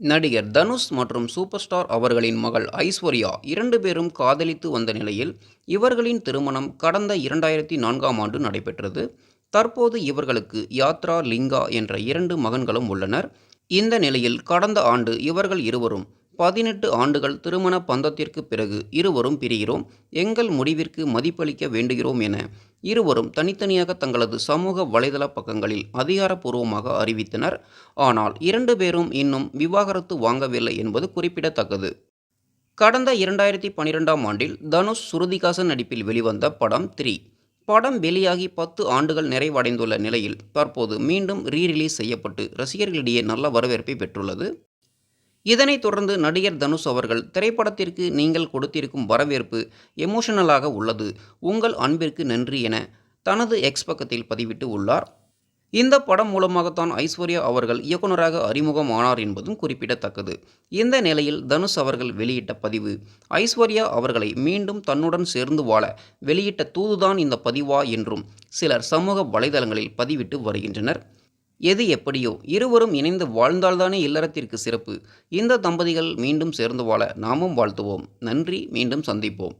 நடிகர் தனுஷ் மற்றும் super star அவர்களின் மகள் ஐஸ்வர்யா இரண்டு பேரும் காதலித்து வந்த நிலையில் இவர்களின் திருமணம் கடந்த இரண்டாயிரத்தி நான்காம் ஆண்டு நடைபெற்றது. தற்போது இவர்களுக்கு யாத்ரா லிங்கா என்ற இரண்டு மகன்களும் உள்ளனர். இந்த நிலையில் கடந்த ஆண்டு இவர்கள் இருவரும் பதினெட்டு ஆண்டுகள் திருமண பந்தத்திற்கு பிறகு இருவரும் பிரிகிறோம். எங்கள் முடிவிற்கு மதிப்பளிக்க வேண்டுகிறோம் என இருவரும் தனித்தனியாக தங்களது சமூக வலைதள பக்கங்களில் அதிகாரப்பூர்வமாக அறிவித்தனர். ஆனால் இரண்டு பேரும் இன்னும் விவாகரத்து வாங்கவில்லை என்பது குறிப்பிடத்தக்கது. கடந்த இரண்டாயிரத்தி பன்னிரெண்டாம் ஆண்டில் தனுஷ் சுருதிகாசன் நடிப்பில் வெளிவந்த படம் த்ரீ. படம் வெளியாகி பத்து ஆண்டுகள் நிறைவடைந்துள்ள நிலையில் தற்போது மீண்டும் ரீரிலீஸ் செய்யப்பட்டு ரசிகர்களிடையே நல்ல வரவேற்பை பெற்றுள்ளது. இதனைத் தொடர்ந்து நடிகர் தனுஷ் அவர்கள் திரைப்படத்திற்கு நீங்கள் கொடுத்திருக்கும் வரவேற்பு எமோஷனலாக உள்ளது. உங்கள் அன்பிற்கு நன்றி என தனது எக்ஸ் பக்கத்தில் பதிவிட்டு உள்ளார். இந்த படம் மூலமாகத்தான் ஐஸ்வர்யா அவர்கள் இயக்குனராக அறிமுகம் ஆனார் என்பதும் குறிப்பிடத்தக்கது. இந்த நிலையில் தனுஷ் அவர்கள் வெளியிட்ட பதிவு ஐஸ்வர்யா அவர்களை மீண்டும் தன்னுடன் சேர்ந்து வாழ வெளியிட்ட தூதுதான் இந்த பதிவா? என்றும் சிலர் சமூக வலைதளங்களில் பதிவிட்டு வருகின்றனர். எது எப்படியோ இருவரும் இணைந்து வாழ்ந்தால்தானே இல்லறத்திற்கு சிறப்பு. இந்த தம்பதிகள் மீண்டும் சேர்ந்து வாழ நாமும் வாழ்த்துவோம். நன்றி. மீண்டும் சந்திப்போம்.